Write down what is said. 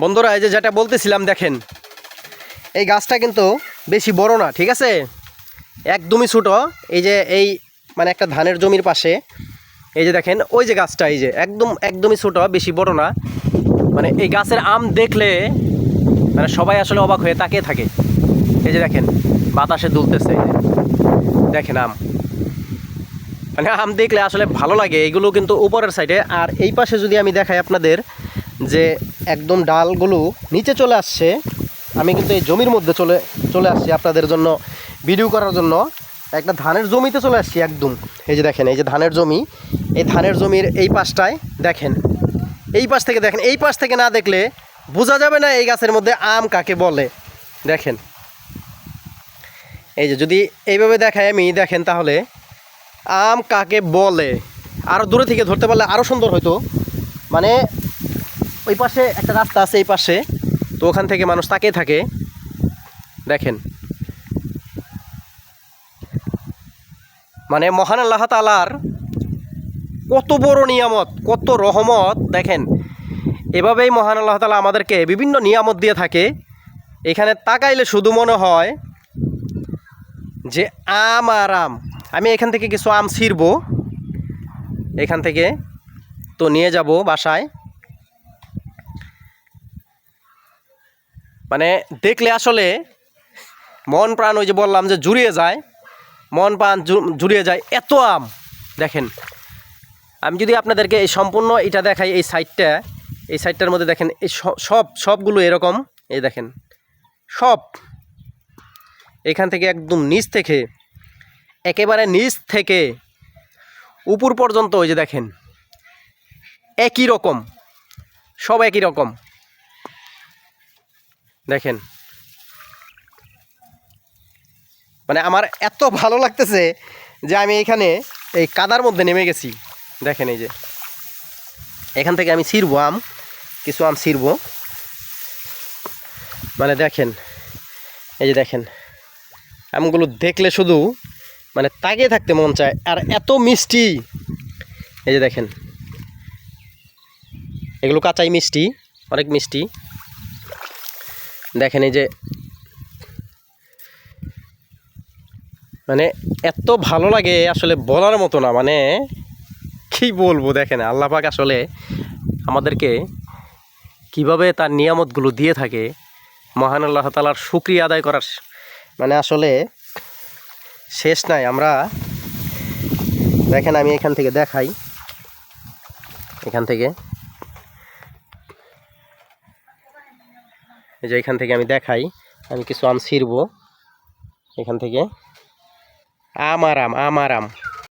বন্ধুরা, এই যে যেটা বলতেছিলাম, দেখেন, এই গাছটা কিন্তু বেশি বড় না, ঠিক আছে? একদমই ছোটো। এই যে এই মানে একটা ধানের জমির পাশে, এই যে দেখেন, ওই যে গাছটা, এই যে একদম, একদমই ছোটো, বেশি বড় না। মানে এই গাছের আম দেখলে মানে সবাই আসলে অবাক হয়ে তাকিয়ে থাকে। এই যে দেখেন, বাতাসে দুলতেছে। দেখেন আম। মানে আম দেখলে আসলে ভালো লাগে, এগুলো কিন্তু উপরের সাইডে আর এই পাশে যদি আমি দেখাই আপনাদের যে একদম ডালগুলো নিচে চলে আসছে, আমি কিন্তু এই জমির মধ্যে চলে চলে আসছি আপনাদের জন্য ভিডিও করার জন্য। একটা ধানের জমিতে চলে আসছি একদম। এই যে দেখেন, এই যে ধানের জমি, এই ধানের জমির এই পাশটায় দেখেন। এই পাশ থেকে দেখেন, এই পাশ থেকে না দেখলে বোঝা যাবে না এই গাছের মধ্যে আম কাকে বলে। দেখেন। এই যে যদি এইভাবে দেখাই আমি, দেখেন তাহলে আম কাকে বলে। আরও দূরে থেকে ধরতে পারলে আরও সুন্দর হতো মানে ওই পাশে একটা রাস্তা আছে এই পাশে। তো ওখান থেকে মানুষ তাকিয়ে থাকে। দেখেন। মানে মহান আল্লাহ তালার কত বড় নিয়ামত, কত রহমত, দেখেন। এভাবেই মহান আল্লাহ তালা আমাদেরকে বিভিন্ন নিয়ামত দিয়ে থাকে। এখানে তাকাইলে শুধু মনে হয় যে আম আর আম। আমি এখান থেকে কিছু আম ছিঁড়ব। এখান থেকে তো নিয়ে যাব বাসায়। মানে দেখলে আসলে মন প্রাণ ওই যে বললাম যে জুড়িয়ে যায়, মন প্রাণ জুড়িয়ে যায়, এত আম। দেখেন, আমি যদি আপনাদেরকে এই সম্পূর্ণ এটা দেখাই এই সাইডটা এই সাইডটার মধ্যে দেখেন, এই সব, সবগুলো এরকম, এই দেখেন, সব। এখান থেকে একদম নিচ থেকে, একেবারে নিচ থেকে, উপর পর্যন্ত ওই যে দেখেন, একই রকম, সব একই রকম। দেখেন। মানে আমার এত ভালো লাগতেছে যে আমি এখানে এই কাদার মধ্যে নেমে গেছি। দেখেন এই যে। এখান থেকে আমি ছিঁড়বো আম, কিছু আম ছিঁড়বো। মানে দেখেন, এই যে দেখেন, আমগুলো দেখলে শুধু মানে তাকিয়ে থাকতে মন চায় আর এত মিষ্টি। এই যে দেখেন, এগুলো কাঁচাই মিষ্টি, অনেক মিষ্টি। দেখেন এই যে মানে এত ভালো লাগে আসলে বলার মতো না মানে কি বলব দেখেন, আল্লাহ পাক আসলে আমাদেরকে কীভাবে তার নিয়ামতগুলো দিয়ে থাকে, মহান আল্লাহ তালার শুক্রিয়া আদায় করার মানে আসলে শেষ নাই। আমরা দেখেন আমি এখান থেকে দেখাই, এখান থেকে এই যে এখান থেকে আমি দেখাই, আমি কিছু আম ছিঁড়ব। এখান থেকে। আম আর আম আম আর আম।